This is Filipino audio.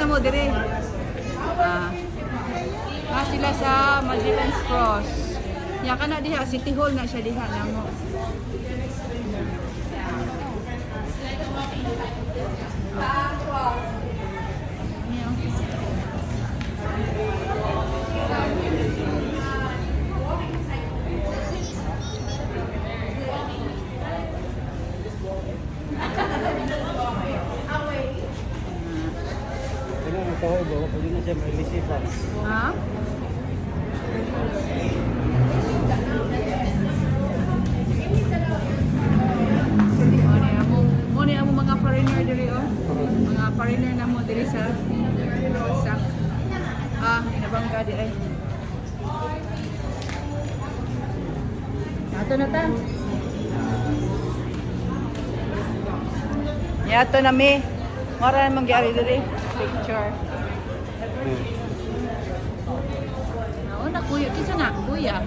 na mo dire. Ah. Ah, sila sa Magellan's Cross. Ya ka na diha, City Hall na siya diha na mo. Yeah. Ang ba? Pwede na siya may lisipan. Ha? Ni amo mga foreigner diri oh. Mga foreigner na mo diri sa Ah, inabangga di ay. Ato na ta. Yato na mi. Mara namang gyari diri. Picture. Oo na kuya, kisa na kuya.